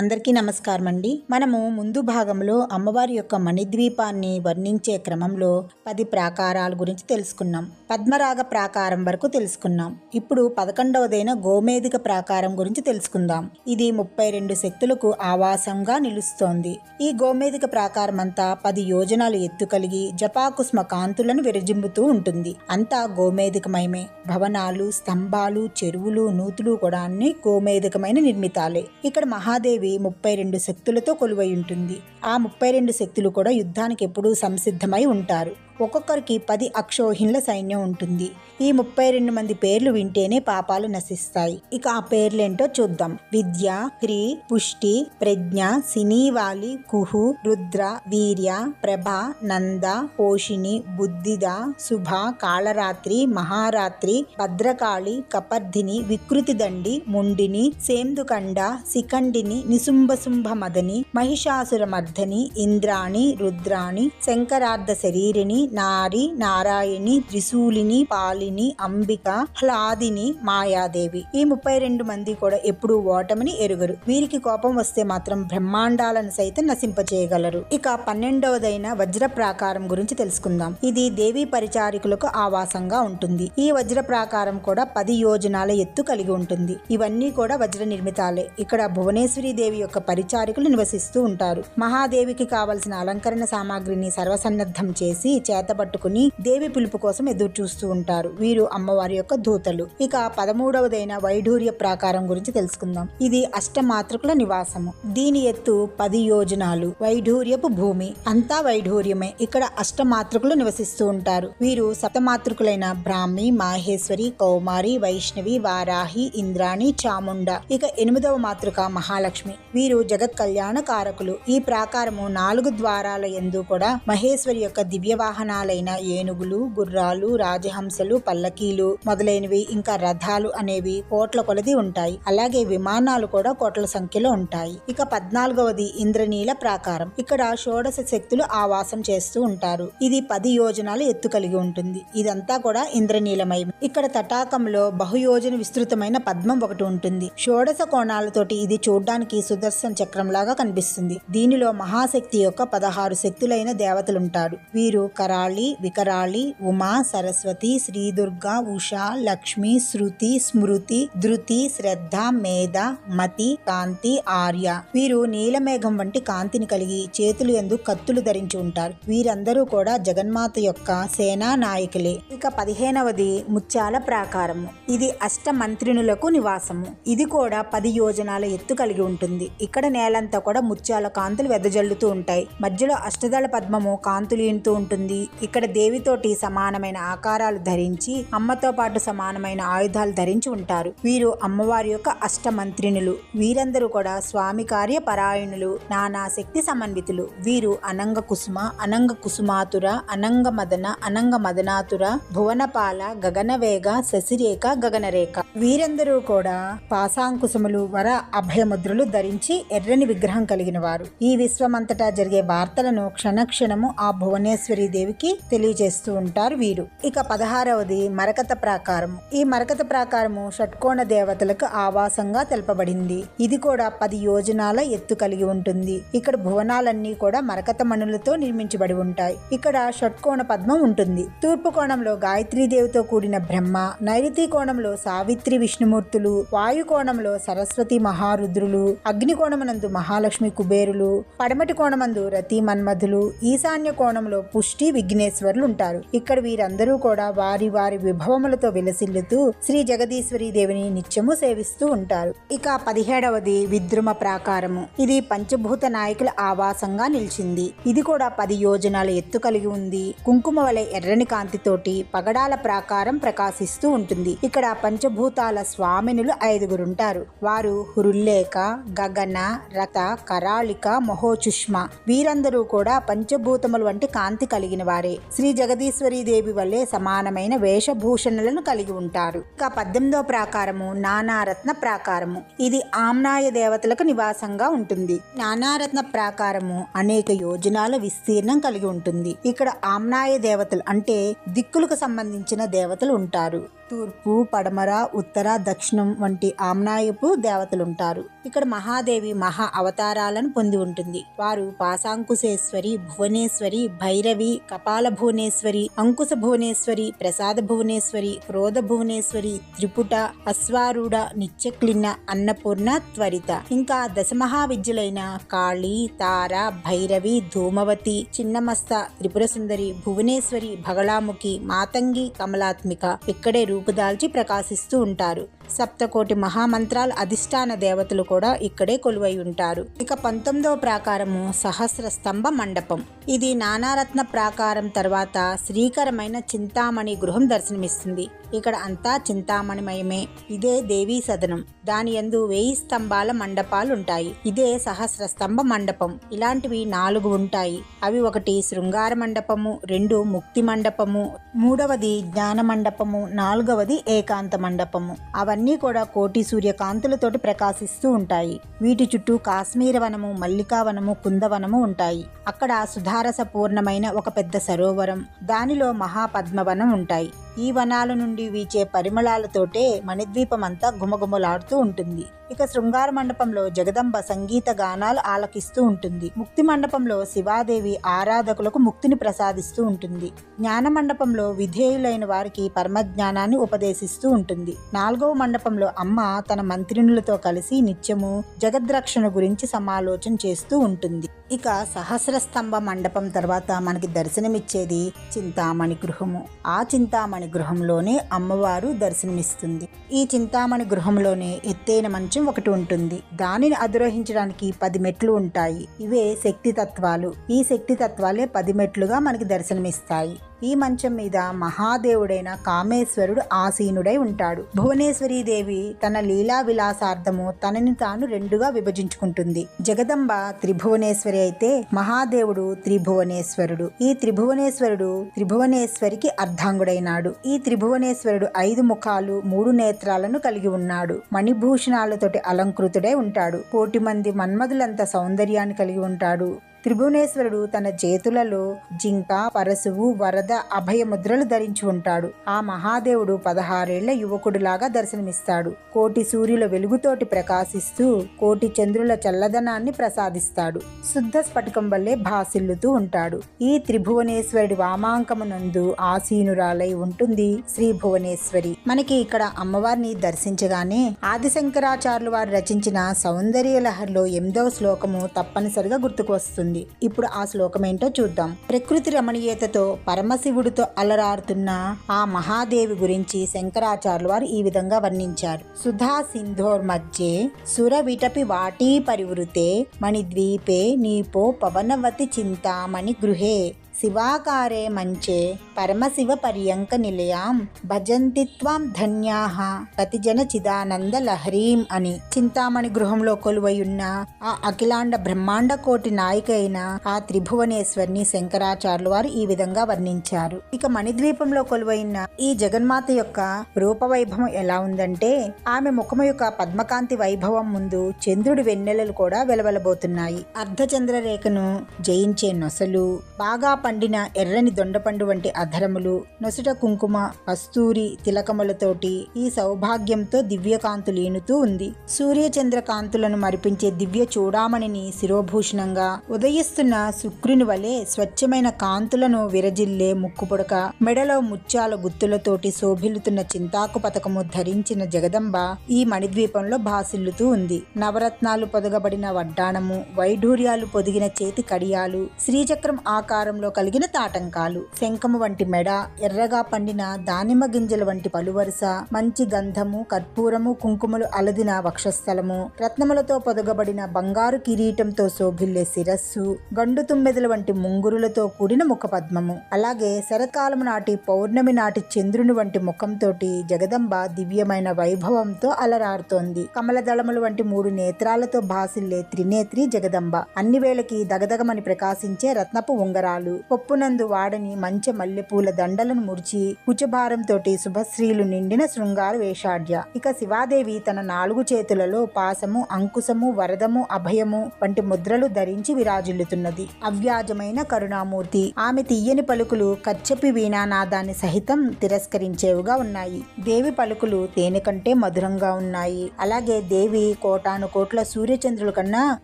అందరికీ నమస్కారం అండి మనము ముందు భాగంలో అమ్మవారి యొక్క మణిద్వీపాన్ని వర్ణించే క్రమంలో పది ప్రాకారాల గురించి తెలుసుకున్నాం. పద్మరాగ ప్రాకారం వరకు తెలుసుకున్నాం. ఇప్పుడు పదకొండవదైన గోమేధిక ప్రాకారం గురించి తెలుసుకుందాం. ఇది ముప్పై రెండు శక్తులకు ఆవాసంగా నిలుస్తోంది. ఈ గోమేధిక ప్రాకారం అంతా పది యోజనాలు ఎత్తు కలిగి జపాకుస్మ కాంతులను విరజింపుతూ ఉంటుంది. అంతా గోమేధికమయమే భవనాలు స్తంభాలు చెరువులు నూతులు కూడా అన్ని గోమేధికమైన నిర్మితాలే. ఇక్కడ మహాదేవి ముప్పై రెండు శక్తులతో కొలువై ఉంటుంది. ఆ ముప్పై రెండు శక్తులు కూడా యుద్ధానికి ఎప్పుడూ సంసిద్ధమై ఉంటారు. ఒక్కొక్కరికి పది అక్షోహిణుల సైన్యం ఉంటుంది. ఈ ముప్పై రెండు మంది పేర్లు వింటేనే పాపాలు నశిస్తాయి. ఇక ఆ పేర్లేంటో చూద్దాం. విద్య హ్రీ పుష్టి ప్రజ్ఞ సినీవాలి కుహు రుద్ర వీర్య ప్రభ నంద పోషిణి బుద్ధిద శుభ కాళరాత్రి మహారాత్రి భద్రకాళి కపర్ధిని వికృతి దండి ముండిని సేందుకండ శిఖండిని నిశుంభశుంభ మదని మహిషాసుర మర్దని ఇంద్రాణి రుద్రాణి శంకరార్ధ శరీరిని నారి నారాయణి త్రిశూలిని పాలిని అంబిక హ్లాదిని మాయాదేవి. ఈ ముప్పై రెండు మంది కూడా ఎప్పుడూ ఓటమిని ఎరుగరు. వీరికి కోపం వస్తే మాత్రం బ్రహ్మాండాలను సైతం నశింపచేయగలరు. ఇక పన్నెండవదైన వజ్ర ప్రాకారం గురించి తెలుసుకుందాం. ఇది దేవి పరిచారికులకు ఆవాసంగా ఉంటుంది. ఈ వజ్ర ప్రాకారం కూడా పది యోజనాల ఎత్తు కలిగి ఉంటుంది. ఇవన్నీ కూడా వజ్ర నిర్మితాలే. ఇక్కడ భువనేశ్వరి దేవి యొక్క పరిచారికులు నివసిస్తూ ఉంటారు. మహాదేవికి కావలసిన అలంకరణ సామాగ్రిని సర్వసన్నద్ధం చేసి చేతబట్టుకుని దేవి పిలుపు కోసం ఎదురు చూస్తూ ఉంటారు. వీరు అమ్మవారి యొక్క దూతలు. ఇక పదమూడవదైన వైఢూర్య ప్రాకారం గురించి తెలుసుకుందాం. ఇది అష్టమాతృకుల నివాసము. దీని ఎత్తు పది యోజనాలు. వైఢూర్యపు భూమి. అంతా వైఢూర్యమే. ఇక్కడ అష్టమాతృకులు నివసిస్తూ ఉంటారు. వీరు సప్తమాతృకులైన బ్రాహ్మి మాహేశ్వరి కౌమారి వైష్ణవి వారాహి ఇంద్రాణి చాముండ. ఇక ఎనిమిదవ మాతృక మహాలక్ష్మి. వీరు జగత్ కళ్యాణ కారకులు ఈ ప్రాకారము నాలుగు ద్వారాల ఎందు కూడా మహేశ్వరి యొక్క దివ్య వాహనాలైన ఏనుగులు గుర్రాలు రాజహంసలు పల్లకీలు మొదలైనవి ఇంకా రథాలు అనేవి కోట్ల కొలది ఉంటాయి. అలాగే విమానాలు కూడా కోట్ల సంఖ్యలో ఉంటాయి. ఇక పద్నాలుగవది ఇంద్రనీల ప్రాకారం. ఇక్కడ షోడశ శక్తులు ఆవాసం చేస్తూ ఉంటారు. ఇది పది యోజనాలు ఎత్తు కలిగి ఉంటుంది. ఇదంతా కూడా ఇంద్రనీలమయం ఇక్కడ తటాకంలో బహుయోజన విస్తృతమైన పద్మం ఒకటి ఉంటుంది. షోడశ కోణాలతోటి ఇది చూడ్డానికి సుదర్శన చక్రం లాగా కనిపిస్తుంది. దీనిలో మహాశక్తి యొక్క పదహారు శక్తులైన దేవతలుంటారు. వీరు వరాళి వికరాళి ఉమా సరస్వతి శ్రీదుర్గ ఉష లక్ష్మి శృతి స్మృతి ధృతి శ్రద్ధ మేధ మతి కాంతి ఆర్య. వీరు నీలమేఘం వంటి కాంతిని కలిగి చేతులు ఎందు కత్తులు ధరించి ఉంటారు. వీరందరూ కూడా జగన్మాత యొక్క సేనా నాయకులే. ఇక పదిహేనవది ముత్యాల ప్రాకారము. ఇది అష్ట మంత్రినులకు నివాసము. ఇది కూడా పది యోజనాల ఎత్తు కలిగి ఉంటుంది. ఇక్కడ నేలంతా కూడా ముత్యాల కాంతులు వెదజల్లుతూ ఉంటాయి. మధ్యలో అష్టదళ పద్మము కాంతులు ఈనుతూ ఉంటుంది. ఇక్కడ దేవితోటి సమానమైన ఆకారాలు ధరించి అమ్మతో పాటు సమానమైన ఆయుధాలు ధరించి ఉంటారు. వీరు అమ్మవారి యొక్క అష్టమంత్రినులు వీరందరూ కూడా స్వామి కార్య పరాయణులు నానా శక్తి సమన్వితులు. వీరు అనంగ కుసుమ అనంగ కుసుమాతుర అనంగ మదన అనంగ మదనాతుర భువనపాల గగనవేగ శశిరేఖ గగనరేఖ. వీరందరూ కూడా పాశాంకుశములు వర అభయముద్రలు ధరించి ఎర్రని విగ్రహం కలిగిన వారు. ఈ విశ్వమంతటా జరిగే వార్తలను క్షణక్షణము ఆ భువనేశ్వరి దేవి దేవికి తెలియజేస్తూ ఉంటారు వీరు. ఇక పదహారవది మరకత ప్రాకారము ఈ మరకత ప్రాకారము షట్కోణ దేవతలకు ఆవాసంగా తెలపబడింది. ఇది కూడా పది యోజనాల ఎత్తు కలిగి ఉంటుంది. ఇక్కడ భువనాలన్నీ కూడా మరకత మణులతో నిర్మించబడి ఉంటాయి. ఇక్కడ షట్కోణ పద్మం ఉంటుంది. తూర్పు కోణంలో గాయత్రీదేవితో కూడిన బ్రహ్మ నైరుతి కోణంలో సావిత్రి విష్ణుమూర్తులు వాయు కోణంలో సరస్వతి మహారుద్రులు అగ్ని కోణమునందు మహాలక్ష్మి కుబేరులు పడమటి కోణమందు రతి మన్మధులు ఈశాన్య కోణంలో పుష్టి విఘ్నేశ్వరులు ఉంటారు ఇక్కడ వీరందరూ కూడా వారి వారి విభవములతో విలసిల్లుతూ శ్రీ జగదీశ్వరి దేవిని నిత్యము సేవిస్తూ ఉంటారు. ఇక పదిహేడవది విద్రుమ ప్రాకారము. ఇది పంచభూత నాయకుల ఆవాసంగా నిలిచింది. ఇది కూడా పది యోజనాల ఎత్తు కలిగి ఉంది. కుంకుమ వలె ఎర్రని కాంతితోటి పగడాల ప్రాకారం ప్రకాశిస్తూ ఉంటుంది. ఇక్కడ పంచభూతాల స్వామినులు ఐదుగురుంటారు. వారు హురుల్లేక గగన రథ కరాళిక మహోచుష్మ. వీరందరూ కూడా పంచభూతములు వంటి కాంతి కలిగిన వారే. శ్రీ జగదీశ్వరీ దేవి వల్లే సమానమైన వేషభూషణలను కలిగి ఉంటారు. ఇక పద్దెనిమిదో ప్రాకారము నానారత్న ప్రాకారము. ఇది ఆమ్నాయ దేవతలకు నివాసంగా ఉంటుంది. నానారత్న ప్రాకారము అనేక యోజనాల విస్తీర్ణం కలిగి ఉంటుంది. ఇక్కడ ఆమ్నాయ దేవతలు అంటే దిక్కులకు సంబంధించిన దేవతలు ఉంటారు. తూర్పు పడమర ఉత్తర దక్షిణం వంటి ఆమ్నాయపు దేవతలుంటారు ఇక్కడ మహాదేవి మహా అవతారాలను పొంది ఉంటుంది. వారు పాశాంకుశేశ్వరి భువనేశ్వరి భైరవి కపాల భువనేశ్వరి అంకుశ భువనేశ్వరి ప్రసాద భువనేశ్వరి క్రోధ భువనేశ్వరి త్రిపుట అశ్వారూఢ నిత్యక్లిన్న అన్నపూర్ణ త్వరిత. ఇంకా దశమహావిద్యులైన కాళీ తార భైరవి ధూమవతి చిన్నమస్త త్రిపుర సుందరి భువనేశ్వరి భగళాముఖి మాతంగి కమలాత్మిక ఇక్కడే రూపుదాల్చి ప్రకాశిస్తూ ఉంటారు. సప్తకోటి మహామంత్రాల అధిష్టాన దేవతలు కూడా ఇక్కడే కొలువై ఉంటారు. ఇక పంతొమ్మిదవ ప్రాకారము సహస్ర స్తంభ మండపం. ఇది నానారత్న ప్రాకారం తర్వాత శ్రీకరమైన చింతామణి గృహం దర్శనమిస్తుంది. ఇక్కడ అంతా చింతామణిమయమే. ఇదే దేవీ సదనం. దాని యందు వెయ్యి స్తంభాల మండపాలు ఉంటాయి ఇదే సహస్ర స్తంభ మండపం. ఇలాంటివి నాలుగు ఉంటాయి. అవి ఒకటి శృంగార మండపము రెండు ముక్తి మండపము మూడవది జ్ఞాన మండపము నాలుగవది ఏకాంత మండపము. అవన్నీ కూడా కోటి సూర్యకాంతులతోటి ప్రకాశిస్తూ ఉంటాయి. వీటి చుట్టూ కాశ్మీర వనము మల్లికా వనము కుందవనము ఉంటాయి. అక్కడ సుధారస పూర్ణమైన ఒక పెద్ద సరోవరం. దానిలో మహాపద్మవనం ఉంటాయి. ఈ వనాల నుండి వీచే పరిమళాలతోటే మణిద్వీపమంతా గుమగుమలాడుతూ ఉంటుంది. ఇక శృంగార మండపంలో జగదంబ సంగీత గానాలు ఆలకిస్తూ ఉంటుంది. ముక్తి మండపంలో శివాదేవి ఆరాధకులకు ముక్తిని ప్రసాదిస్తూ ఉంటుంది. జ్ఞాన మండపంలో విధేయులైన వారికి పరమజ్ఞానాన్ని ఉపదేశిస్తూ ఉంటుంది. నాలుగవ మండపంలో అమ్మ తన మంత్రినులతో కలిసి నిత్యము జగద్రక్షణ గురించి సమాలోచన చేస్తూ ఉంటుంది. ఇక సహస్ర స్తంభ మండపం తర్వాత మనకి దర్శనమిచ్చేది చింతామణి గృహము. ఆ చింతామణి గృహంలోనే అమ్మవారు దర్శనమిస్తుంది. ఈ చింతామణి గృహంలోనే ఎత్తైన మంచు ఒకటి ఉంటుంది. దానిని అధిరోహించడానికి పది మెట్లు ఉంటాయి. ఇవే శక్తి తత్వాలు. ఈ శక్తి తత్వాలే పది మెట్లుగా మనకి దర్శనమిస్తాయి. ఈ మంచం మీద మహాదేవుడైన కామేశ్వరుడు ఆసీనుడై ఉంటాడు. భువనేశ్వరీ దేవి తన లీలా విలాసార్థము తనని తాను రెండుగా విభజించుకుంటుంది. జగదంబ త్రిభువనేశ్వరి అయితే మహాదేవుడు త్రిభువనేశ్వరుడు. ఈ త్రిభువనేశ్వరుడు త్రిభువనేశ్వరికి అర్ధాంగుడైనాడు. ఈ త్రిభువనేశ్వరుడు ఐదు ముఖాలు మూడు నేత్రాలను కలిగి ఉన్నాడు. మణిభూషణాలతోటి అలంకృతుడై ఉంటాడు. కోటి మంది మన్మధులంత సౌందర్యాన్ని కలిగి ఉంటాడు. త్రిభువనేశ్వరుడు తన చేతులలో జింక పరశువు వరద అభయ ముద్రలు ధరించి ఉంటాడు. ఆ మహాదేవుడు పదహారేళ్ళ యువకుడిలాగా దర్శనమిస్తాడు. కోటి సూర్యుల వెలుగుతోటి ప్రకాశిస్తూ కోటి చంద్రుల చల్లదనాన్ని ప్రసాదిస్తాడు. శుద్ధ స్ఫటికం వల్లే భాసిల్లుతూ ఉంటాడు. ఈ త్రిభువనేశ్వరుడి వామాంకమునందు ఆసీనురాలై ఉంటుంది శ్రీ భువనేశ్వరి. మనకి ఇక్కడ అమ్మవారిని దర్శించగానే ఆదిశంకరాచార్యులు వారు రచించిన సౌందర్య లహరిలో ఎనిమిదవ శ్లోకము తప్పనిసరిగా గుర్తుకు వస్తుంది. ఇప్పుడు ఆ శ్లోకం ఏంటో చూద్దాం. ప్రకృతి రమణీయతతో పరమశివుడితో అలరారుతున్న ఆ మహాదేవి గురించి శంకరాచార్యులు వారు ఈ విధంగా వర్ణించారు. సుధా సింధోర్ మధ్యే సుర విటపి వాటీ పరివృతే మణిద్వీపే నీపో పవనవతి చింతామణి గృహే. శివాకారే మంచే పరమశివ పర్యంక నిలయాం. భజంతి త్వాం ధన్యాహ ప్రతిజన చిదానంద లహరీం అని చింతామణి గృహంలో కొలువయున్న ఆ అఖిలాండ బ్రహ్మాండ కోటి నాయిక అయిన ఆ త్రిభువనేశ్వరిని శంకరాచార్యులు వారు ఈ విధంగా వర్ణించారు. ఇక మణిద్వీపంలో కొలువైన ఈ జగన్మాత యొక్క రూపవైభవం ఎలా ఉందంటే ఆమె ముఖము యొక్క పద్మకాంతి వైభవం ముందు చంద్రుడి వెన్నెలలు కూడా వెలవెలబోతున్నాయి. అర్ధచంద్ర రేఖను జయించే నొసలు బాగా పండిన ఎర్రని దొండపండు వంటి అధరములు నొసట కుంకుమ కస్తూరి తిలకములతోటి ఈ సౌభాగ్యంతో దివ్యకాంతు లీనుతూ ఉంది. సూర్యచంద్ర కాంతులను మరిపించే దివ్య చూడామణిని శిరోభూషణంగా ఉదయిస్తున్న శుక్రుని వలె స్వచ్ఛమైన కాంతులను విరజిల్లే ముక్కుపుడక మెడలో ముత్యాల గుత్తులతోటి శోభిల్లుతున్న చింతాకు పథకము ధరించిన జగదంబ ఈ మణిద్వీపంలో భాసిల్లుతూ ఉంది. నవరత్నాలు పొదగబడిన వడ్డాణము వైఢూర్యాలు పొదిగిన చేతి కడియాలు శ్రీచక్రం ఆకారంలో కలిగిన తాటంకాలు. శంఖము వంటి మెడ ఎర్రగా పండిన దానిమ్మ గింజల వంటి పలువరుస మంచి గంధము కర్పూరము కుంకుమలు అలదిన వక్షస్థలము రత్నములతో పొదగబడిన బంగారు కిరీటంతో శోభిల్లే శిరస్సు గండు తుమ్మెదల వంటి ముంగురులతో కూడిన ముఖపద్మము. అలాగే శరత్కాలము నాటి పౌర్ణమి నాటి చంద్రుని వంటి ముఖంతోటి జగదంబ దివ్యమైన వైభవంతో అలరారుతోంది. కమలదళములు వంటి మూడు నేత్రాలతో భాసిల్లే త్రినేత్రి జగదంబ. అన్ని వేళకి దగదగమని ప్రకాశించే రత్నపు ఉంగరాలు. పప్పునందు వాడని మంచి మల్లెపూల దండలను ముడిచి కుచభారంతోటి శుభశ్రీలు నిండిన శృంగార వేషాఢ్య. ఇక శివాదేవి తన నాలుగు చేతులలో పాసము అంకుశము వరదము అభయము వంటి ముద్రలు ధరించి విరాజిల్లుతున్నది. అవ్యాజమైన కరుణామూర్తి. ఆమె తీయని పలుకులు కచ్చపి వీణానాదాన్ని సహితం తిరస్కరించేవిగా ఉన్నాయి. దేవి పలుకులు తేనె కంటే మధురంగా ఉన్నాయి. అలాగే దేవి కోటాను కోట్ల సూర్యచంద్రుల కన్నా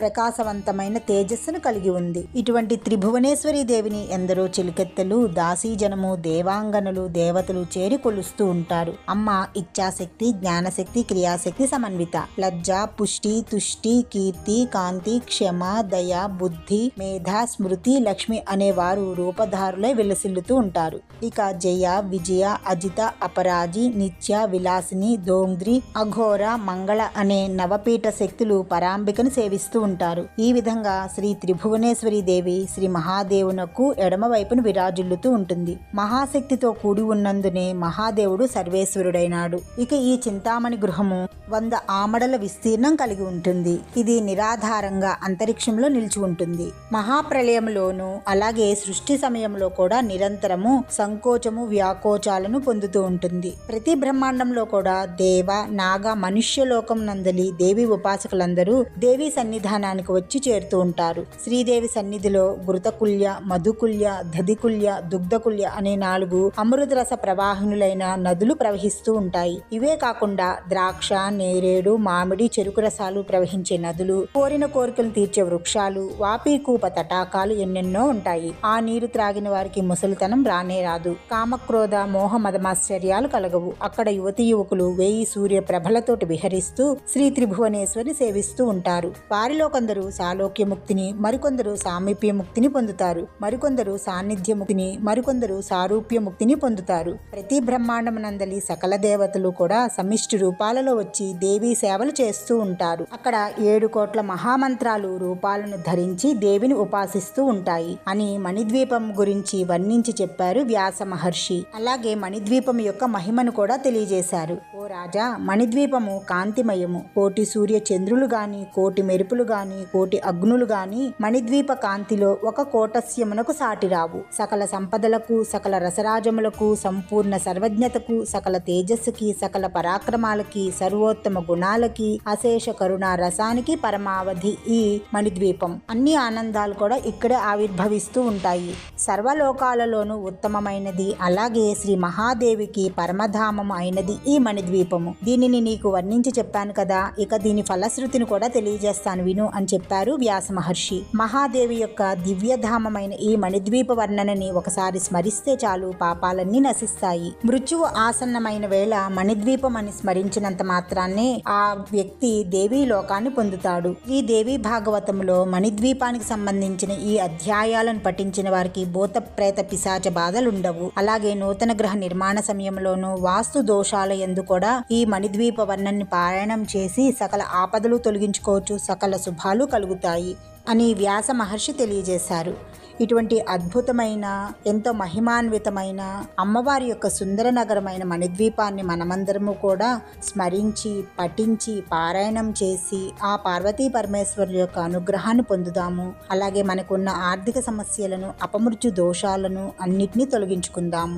ప్రకాశవంతమైన తేజస్సును కలిగి ఉంది. ఇటువంటి త్రిభువనేశ్వరి దేవిని ఎందరో చిలికెత్తలు దాసీజనము దేవాంగనులు దేవతలు చేరి కొలుస్తూ ఉంటారు. అమ్మ ఇచ్ఛాశక్తి జ్ఞానశక్తి క్రియాశక్తి సమన్విత. లజ్జ పుష్టి తుష్టి కీర్తి కాంతి క్షమ దయ బుద్ధి మేధ స్మృతి లక్ష్మి అనే వారు రూపధారులై విలసిల్లుతూ ఉంటారు. ఇక జయ విజయ అజిత అపరాజి నిత్య విలాసిని దోంగ్రి అఘోర మంగళ అనే నవపీఠ శక్తులు పరాంబికను సేవిస్తూ ఉంటారు. ఈ విధంగా శ్రీ త్రిభువనేశ్వరి దేవి శ్రీ మహాదేవునకు ఎడమవైపును విరాజిల్లుతూ ఉంటుంది. మహాశక్తితో కూడి ఉన్నందునే మహాదేవుడు సర్వేశ్వరుడైనాడు. ఇక ఈ చింతామణి గృహము వంద ఆమడల విస్తీర్ణం కలిగి ఉంటుంది. ఇది నిరాధారంగా అంతరిక్షంలో నిలిచి ఉంటుంది. మహాప్రలయంలోనూ అలాగే సృష్టి సమయంలో కూడా నిరంతరము సంకోచము వ్యాకోచాలను పొందుతూ ఉంటుంది. ప్రతి బ్రహ్మాండంలో కూడా దేవ నాగ మనుష్య లోకం నందలి దేవి ఉపాసకులందరూ దేవి సన్నిధానానికి వచ్చి చేరుతూ ఉంటారు. శ్రీదేవి సన్నిధిలో గురుతకుల్య మధుకుల్య దధికుల్య దుగ్ధకుల్య అనే నాలుగు అమృతరస ప్రవాహనులైన నదులు ప్రవహిస్తూ ఉంటాయి. ఇవే కాకుండా ద్రాక్ష నేరేడు మామిడి చెరుకు రసాలు ప్రవహించే నదులు కోరిన కోరికలు తీర్చే వృక్షాలు వాపీకూప తటాకాలు ఎన్నెన్నో ఉంటాయి. ఆ నీరు త్రాగిన వారికి ముసలితనం రానే రాదు. కామక్రోధ మోహ మదమాశ్చర్యాలు కలగవు. అక్కడ యువతి యువకులు వేయి సూర్య ప్రభలతోటి విహరిస్తూ శ్రీ త్రిభువనేశ్వరిని సేవిస్తూ ఉంటారు. వారిలో కొందరు సాలోక్య ముక్తిని మరికొందరు సామీప్యముక్తిని పొందుతారు. మరికొందరు సాన్నిధ్యముక్తిని మరికొందరు సారూప్యముక్తిని పొందుతారు. ప్రతి బ్రహ్మాండమునందలి సకల దేవతలు కూడా సమిష్టి రూపాలలో వచ్చి దేవీ సేవలు చేస్తూ ఉంటారు. అక్కడ ఏడు కోట్ల మహామంత్రాలు రూపాలను ధరించి దేవిని ఉపాసిస్తూ ఉంటాయి అని మణిద్వీపం గురించి వర్ణించి చెప్పారు వ్యాస మహర్షి. అలాగే మణిద్వీపం యొక్క మహిమను కూడా తెలియజేశారు. ఓ రాజా మణిద్వీపము కాంతిమయము. కోటి సూర్య చంద్రులు గాని కోటి మెరుపులు గాని కోటి అగ్నులు గాని మణిద్వీప కాంతిలో ఒక కోటస్యమునకు సాటిరావు సకల సంపదలకు సకల రసరాజములకు సంపూర్ణ సర్వజ్ఞతకు సకల తేజస్సుకి సకల పరాక్రమాలకి సర్వోత్తమ గుణాలకి అశేష కరుణ రసానికి పరమావధి ఈ మణిద్వీపం. అన్ని ఆనందాలు కూడా ఇక్కడే ఆవిర్భవిస్తూ ఉంటాయి. సర్వలోకాలలోనూ ఉత్తమమైనది అలాగే శ్రీ మహాదేవికి పరమధామం అయినది ఈ మణిద్వీపము. దీనిని నీకు వర్ణించి చెప్పాను కదా ఇక దీని ఫలశ్రుతిని కూడా తెలియజేస్తాను విను అని చెప్పారు వ్యాస మహర్షి. మహాదేవి యొక్క దివ్యధామమైన ఈ మణిద్వీప వర్ణనని ఒకసారి స్మరిస్తే చాలు పాపాలన్నీ నశిస్తాయి. మృత్యువు ఆసన్నమైన వేళ మణిద్వీపం అని స్మరించినంత మాత్రాన్నే ఆ వ్యక్తి దేవీ లోకాన్ని పొందుతాడు. ఈ దేవీ భాగవతంలో మణిద్వీపానికి సంబంధించిన ఈ అధ్యాయాలను పఠించిన వారికి భూత ప్రేత పిశాచ బాధలుండవు. అలాగే నూతన గ్రహ నిర్మాణ సమయంలోనూ వాస్తు దోషాల ఎందు కూడా ఈ మణిద్వీప వర్ణన్ని పారాయణం చేసి సకల ఆపదలు తొలగించుకోవచ్చు సకల శుభాలు కలుగుతాయి అని వ్యాస మహర్షి తెలియజేశారు. ఇటువంటి అద్భుతమైన ఎంతో మహిమాన్వితమైన అమ్మవారి యొక్క సుందర నగరమైన మణిద్వీపాన్ని మనమందరము కూడా స్మరించి పఠించి పారాయణం చేసి ఆ పార్వతీ పరమేశ్వరుల యొక్క అనుగ్రహాన్ని పొందుదాము. అలాగే మనకున్న ఆర్థిక సమస్యలను అపమృత్యు దోషాలను అన్నిటినీ తొలగించుకుందాము.